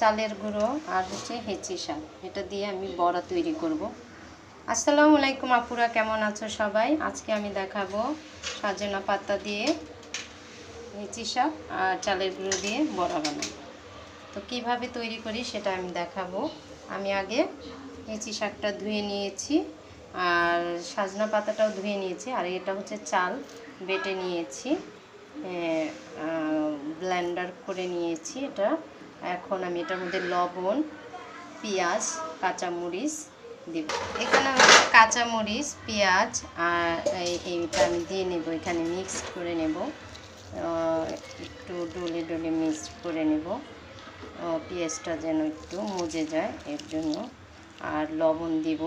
চালের গুঁড়ো আর হচ্ছে হেঁচি শাক। এটা দিয়ে আমি বড়া তৈরি করব। আসসালামু আলাইকুম আপুরা, কেমন আছো সবাই? আজকে আমি দেখাবো সাজনা পাতা দিয়ে হেঁচি শাক আর চালের গুঁড়ো দিয়ে বড়া বানাবো তো কীভাবে তৈরি করি সেটা আমি দেখাবো। আমি আগে হেঁচি শাকটা ধুয়ে নিয়েছি আর সাজনা পাতাটাও ধুয়ে নিয়েছি। আর এটা হচ্ছে চাল বেটে নিয়েছি। ব্লেন্ডার করে নিয়েছি এটা। এখন আমি এটার মধ্যে লবণ, পেঁয়াজ, কাঁচামরিচ দিব। এখানে আমি কাঁচামরিচ, পেঁয়াজ আর এইটা আমি দিয়ে নেব, এখানে মিক্স করে নেব। একটু ডলে ডলে মিক্স করে নেব। পেঁয়াজটা যেন একটু মজে যায় এর জন্য। আর লবণ দিব।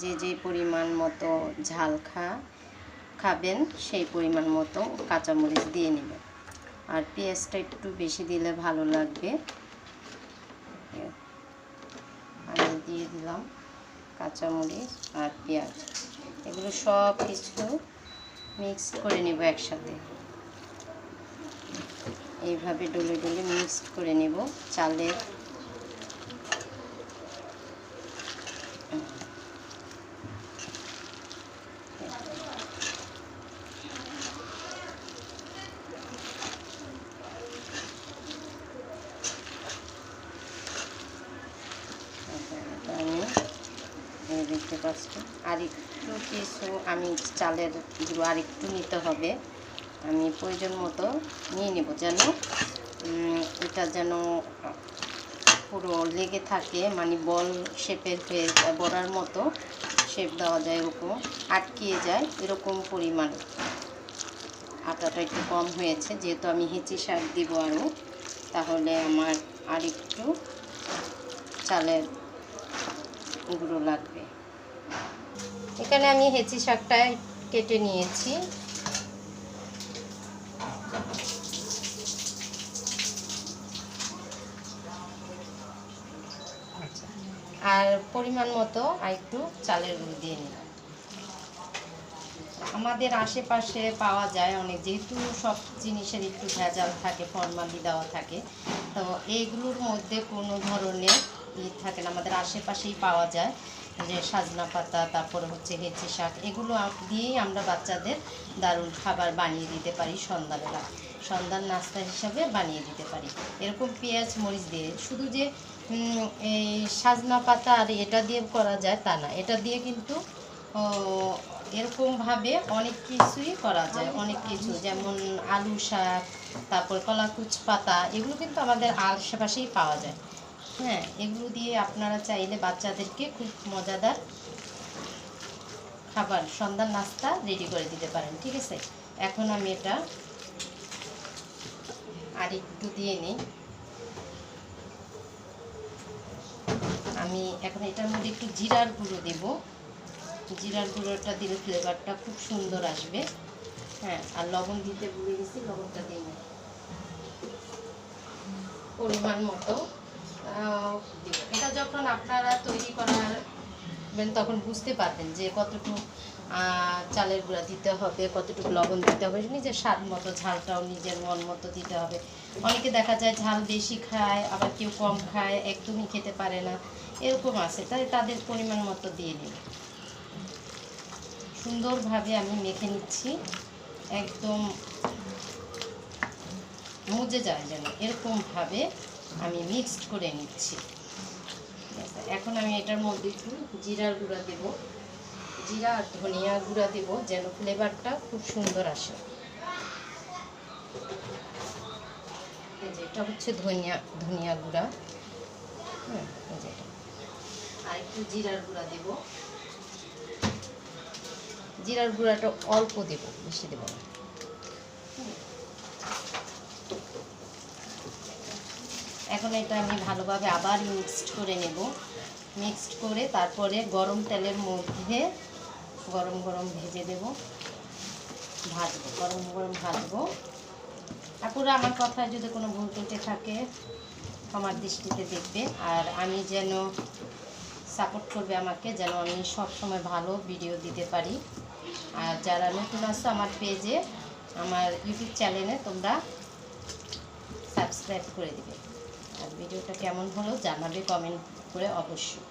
যে যে পরিমাণ মতো ঝাল খা, খাবেন, সেই পরিমাণ মতো কাঁচামরিচ দিয়ে নেবেন। আর পেঁয়াজটা একটু বেশি দিলে ভালো লাগবে। আমি দিয়ে দিলাম কাঁচামরিচ আর পেঁয়াজ। এগুলো সব কিছু মিক্স করে নেব একসাথে। এইভাবে ডলে ডলে মিক্সড করে নেব। চালের এটা আমি পাচ্ছি আর একটু কিছু আমি চালের গুঁড়ো আর একটু নিতে হবে। আমি প্রয়োজন মতো নিয়ে নেব যেন এটা যেন পুরো লেগে থাকে মানে বল শেপের হয়ে বড়ার মতো শেপ দেওয়া যায়, এরকম আটকিয়ে যায়, এরকম পরিমাণ। আটাটা একটু কম হয়েছে, যেহেতু আমি হেঁচি শাক দিব আরও, তাহলে আমার আর একটু চালের গুঁড়ো লাগবে। এখানে আমি হেঁচি শাকটা কেটে নিয়েছি। আর পরিমাণ মতো আর একটু চালের গুঁড়ো দিয়ে নিলাম। আমাদের আশেপাশে পাওয়া যায় অনেক, যেহেতু সব জিনিসের একটু ভেজাল থাকে, ফরমালি দেওয়া থাকে, তো এইগুলোর মধ্যে কোনো ধরনের ই থাকে না, আমাদের আশেপাশেই পাওয়া যায়। যে সাজনা পাতা, তারপরে হচ্ছে হেঁচি শাক, এগুলো দিয়েই আমরা বাচ্চাদের দারুণ খাবার বানিয়ে দিতে পারি সন্ধ্যাবেলা। সন্ধ্যার নাস্তা হিসাবে বানিয়ে দিতে পারি। এরকম পেঁয়াজ, মরিচ দিয়ে। শুধু যে এই সাজনা পাতা আর এটা দিয়ে করা যায় তা না। এটা দিয়ে কিন্তু এরকমভাবে অনেক কিছুই করা যায়। অনেক কিছু। যেমন আলু শাক, তারপর কলাকুচ পাতা, এগুলো কিন্তু আমাদের আশেপাশেই পাওয়া যায়। হ্যাঁ এগুলো দিয়ে আপনারা চাইলে বাচ্চাদেরকে খুব মজাদার খাবার সন্ধ্যার নাস্তা রেডি করে দিতে পারেন, ঠিক আছে এখন আমি এটা আর একটু দিয়ে নিই আমি এখন এটার মধ্যে একটু জিরার গুঁড়ো দেবো জিরার গুঁড়োটা দিলে ফ্লেভারটা খুব সুন্দর আসবে হ্যাঁ আর লবণ দিতে ভুলে গেছি, লবণটা দিয়ে নিই। পরিমাণ মতো। এটা যখন আপনারা তৈরি করাবেন তখন বুঝতে পারবেন যে কতটুকু চালের গুঁড়া দিতে হবে, কতটুকু লবণ দিতে হবে, নিজের স্বাদ মতো, ঝালটাও নিজের মন মতো দিতে হবে। অনেকে দেখা যায় ঝাল বেশি খায়, আবার কেউ কম খায়, একদমই খেতে পারে না, এরকম আছে। তাই তাদের পরিমাণ মতো দিয়ে নিন সুন্দরভাবে আমি মেখে নিচ্ছি। একদম মুজে যায় যেন, এরকমভাবে আমি মিক্সড করে নিচ্ছি। এখন আমি এটার মধ্যে একটু জিরার গুঁড়া দেব। জিরা আর ধনিয়া গুঁড়া দেব যেন ফ্লেভারটা খুব সুন্দর আসে। এটা হচ্ছে ধনিয়া ধনিয়া গুঁড়া। হুম, এই যে এটা। আর একটু জিরার গুঁড়া দেবো। জিরার গুঁড়াটা অল্প দেব, বেশি দেব না। এখন এটা আমি ভালোভাবে আবার মিক্সড করে নেব। মিক্সড করে তারপরে গরম তেলের মধ্যে গরম গরম ভেজে দেব। ভাজবো, গরম গরম ভাজবো। আপুরা আমার কথায় যদি কোনো ভুল ত্রুটি থাকে আমার দৃষ্টিতে দেখবে আর আমি যেন সাপোর্ট করবে আমাকে, যেন আমি সব সময় ভালো ভিডিও দিতে পারি। আর যারা নতুন আসছো আমার পেজে আমার ইউটিউব চ্যানেলে তোমরা সাবস্ক্রাইব করে দিবে। আর ভিডিওটা কেমন হলো জানাবে কমেন্ট করে অবশ্যই।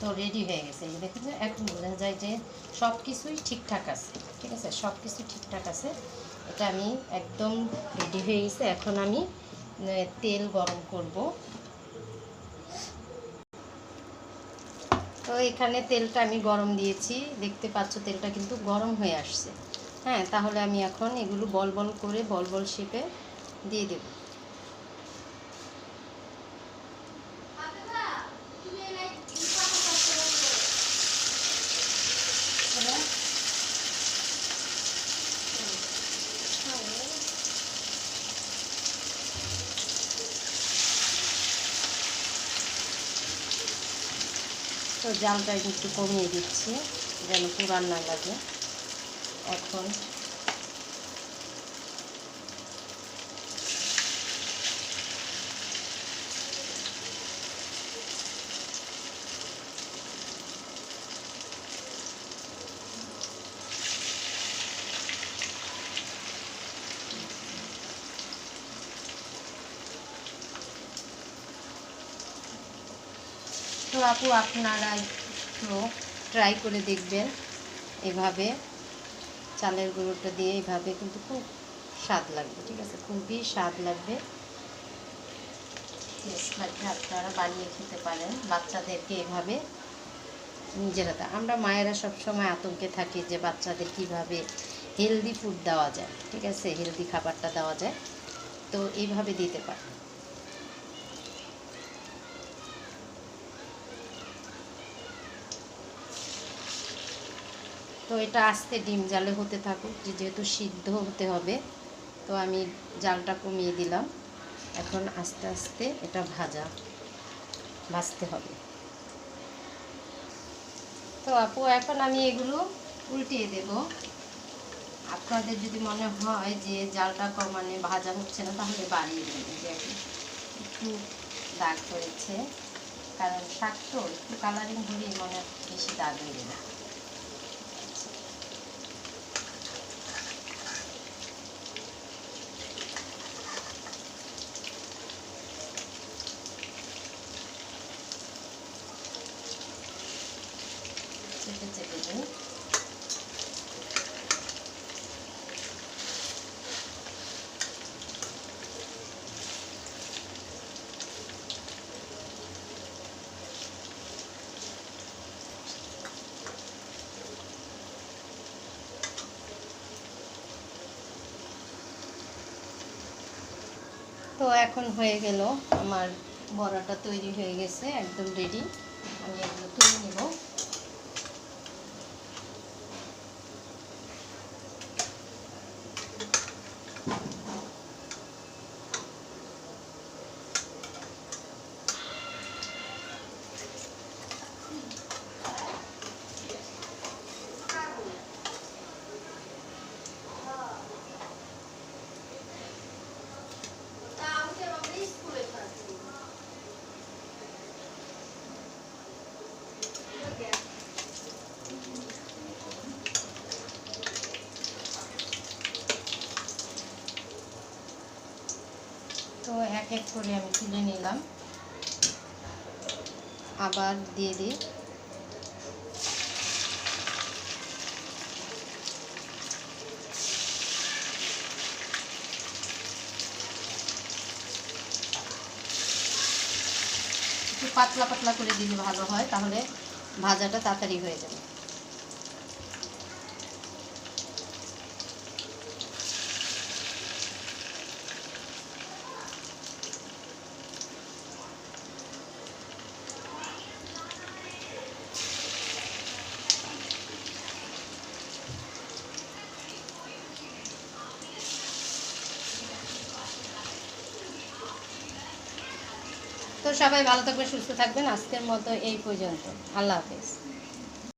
তো রেডি হয়ে গেছে। দেখুন যে এখন বোঝা যায় যে সব কিছুই ঠিকঠাক আছে, ঠিক আছে? সব কিছু ঠিকঠাক আছে। এটা আমি একদম রেডি হয়ে গেছে। এখন আমি তেল গরম করব তো এখানে তেলটা আমি গরম দিয়েছি। দেখতে পাচ্ছ তেলটা কিন্তু গরম হয়ে আসছে। হ্যাঁ তাহলে আমি এখন এগুলো বল বল করে বল বল শেপে দিয়ে দেব। তো জালটা একটু কমিয়ে দিচ্ছি যেন পুরান না লাগে। এখন তো আপু, আপনারা একটু ট্রাই করে দেখবেন। এভাবে চালের গুঁড়োটা দিয়ে এইভাবে কিন্তু খুব স্বাদ লাগবে, ঠিক আছে? খুবই স্বাদ লাগবে। আপনারা বানিয়ে খেতে পারেন। বাচ্চাদেরকে এভাবে নিজেরা দা- আমরা মায়েরা সবসময় আতঙ্কে থাকি যে বাচ্চাদের কীভাবে হেলদি ফুড দেওয়া যায়, ঠিক আছে? হেলদি খাবারটা দেওয়া যায়। তো এইভাবে দিতে পারে তো এটা আস্তে ডিম জালে হতে থাকুক যেহেতু সিদ্ধ হতে হবে, তো আমি জালটা কমিয়ে দিলাম। এখন আস্তে আস্তে এটা ভাজা, ভাজতে হবে। তো আপু, এখন আমি এগুলো উল্টিয়ে দেব। আপনাদের যদি মনে হয় যে জালটা কমানে ভাজা হচ্ছে না, তাহলে বাড়িয়ে দেবেন। যে একটু দাগ করেছে কারণ শাক তো, একটু কালারিং হলেই মনে বেশি দাগ হয়ে না তো এখন হয়ে গেল আমার বড়াটা তৈরি হয়ে গেছে একদম রেডি আমি এগুলো তুলে নেব তো এক এক করে আমি তুলে নিলাম। আবার দিয়ে দিই। একটু পাতলা পাতলা করে দিলে ভালো হয়, তাহলে ভাজাটা তাড়াতাড়ি হয়ে যাবে। সবাই ভালো থাকবেন সুস্থ থাকবেন। আজকের মতো এই পর্যন্ত। আল্লাহ হাফেজ।